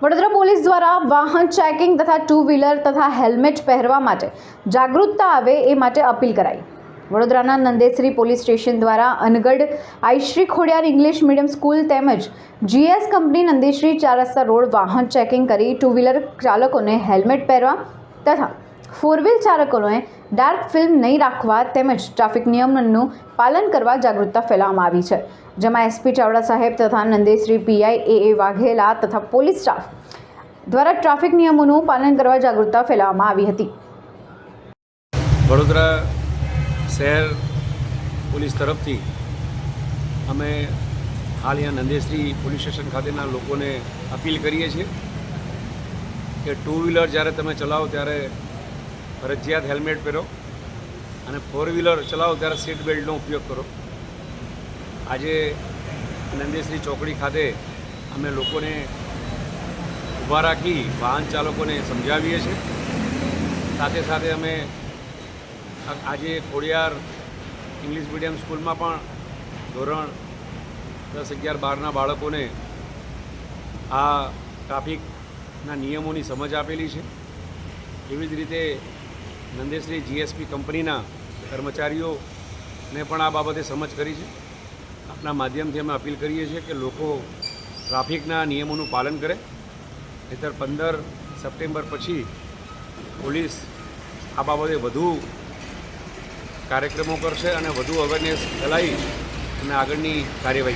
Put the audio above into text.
Vadodara police દ્વારા વાહન checking તથા ટુ વ્હીલર તથા હેલ્મેટ પહેરવા માટે જાગૃતતા આવે એ માટે અપીલ કરાઈ. વડોદરાના નંદેશ્રી પોલીસ સ્ટેશન દ્વારા Angadh Aishri Khodiyar English medium school તેમજ જીએસ કંપની નંદેશ્રી ચાર રસ્તા રોડ વાહન ચેકિંગ કરી ટુ વ્હીલર ચાલકોને હેલ્મેટ પહેરવા તથા ફોર વ્હીલ ચાલકોને ડાર્ક ફિલ્મ નહીં રાખવા તેમજ ટ્રાફિક નિયમનનું પાલન કરવા જાગૃતતા ફેલાવવામાં આવી છે. જેમાં એસપી ચાવડા સાહેબ તથા Nandeshri PI A A Vaghela તથા પોલીસ સ્ટાફ દ્વારા ટ્રાફિક નિયમોનું પાલન કરવા જાગૃતતા ફેલાવવામાં આવી હતી. વડોદરા શહેર પોલીસ તરફથી અમે હાલ અહીંયા નંદેશ્રી પોલીસ સ્ટેશન ખાતેના લોકોને અપીલ કરીએ છીએ કે ટુ વ્હીલર જ્યારે તમે ચલાવો ત્યારે ફરજિયાત હેલ્મેટ પહેરો અને ફોર વ્હીલર ચલાવો ત્યારે સીટ બેલ્ટનો ઉપયોગ કરો. આજે નંદેશ્રી ચોકડી ખાતે અમે લોકોને ઊભા રાખી વાહન ચાલકોને સમજાવીએ છીએ. સાથે સાથે અમે આજે ખોડિયાર ઇંગ્લિશ મીડિયમ સ્કૂલમાં પણ ધોરણ દસ અગિયાર બારના બાળકોને આ ટ્રાફિકના નિયમોની સમજ આપેલી છે. એવી જ રીતે નંદેશ્રી જીએસપી કંપનીના કર્મચારીઓને પણ આ બાબતે સમજ કરી છે. આપના માધ્યમથી અમે અપીલ કરીએ છીએ કે લોકો ટ્રાફિકના નિયમોનું પાલન કરે. નહીતર પંદર સપ્ટેમ્બર પછી પોલીસ આ બાબતે વધુ કાર્યક્રમો કરશે અને વધુ અવેરનેસ ફેલાવી અને આગળની કાર્યવાહી